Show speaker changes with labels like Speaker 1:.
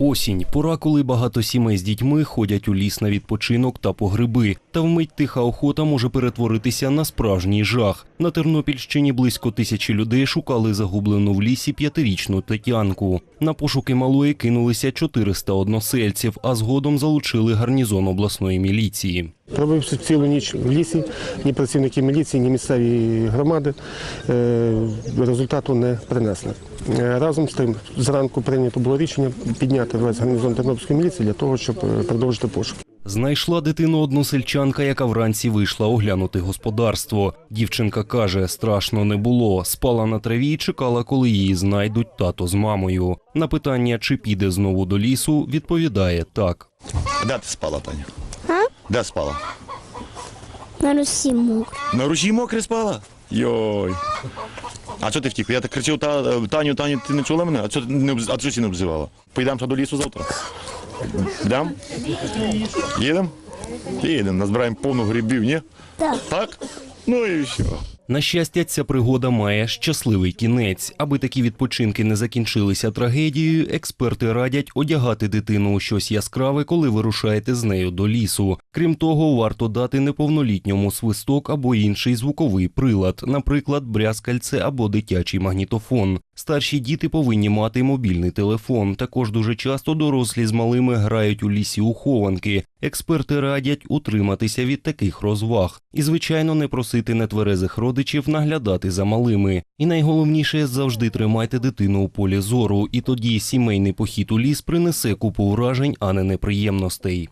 Speaker 1: Осінь пора, коли багато сімей з дітьми ходять у ліс на відпочинок та по гриби. Та вмить тиха охота може перетворитися на справжній жах. На Тернопільщині близько тисячі людей шукали загублену в лісі п'ятирічну Тетянку. На пошуки малої кинулися 400 односельців, а згодом залучили гарнізон обласної міліції.
Speaker 2: Пробився цілу ніч в лісі, ні працівники міліції, ні місцеві громади е, результату не принесли. Е, Разом з тим, зранку прийнято було рішення підняти весь гарнізон Тернопільської міліції для того, щоб е, продовжити пошуки.
Speaker 1: Знайшла дитину односельчанка, яка вранці вийшла оглянути господарство. Дівчинка каже, страшно не було. Спала на траві і чекала, коли її знайдуть тато з мамою. На питання, чи піде знову до лісу, відповідає так.
Speaker 3: Де ти спала, Таня? Де спала?
Speaker 4: На Русі мокре.
Speaker 3: На русі мокрі спала? Йой. А чого ти втік? Я так кричав, та, Таню, Таню, ти не чула мене? А чого ти не, обз- а чого ти не обзивала? Поїдемо до лісу завтра? Йдемо? Їдемо? Їдемо, назбираємо повну грибів, ні?
Speaker 4: Так.
Speaker 3: Так? Ну і що?
Speaker 1: На щастя, ця пригода має щасливий кінець. Аби такі відпочинки не закінчилися трагедією, експерти радять одягати дитину у щось яскраве, коли вирушаєте з нею до лісу. Крім того, варто дати неповнолітньому свисток або інший звуковий прилад, наприклад, брязкальце або дитячий магнітофон. Старші діти повинні мати мобільний телефон. Також дуже часто дорослі з малими грають у лісі у хованки. Експерти радять утриматися від таких розваг і, звичайно, не просити нетверезих родичів наглядати за малими. І найголовніше завжди тримайте дитину у полі зору, і тоді сімейний похід у ліс принесе купу вражень, а не неприємностей.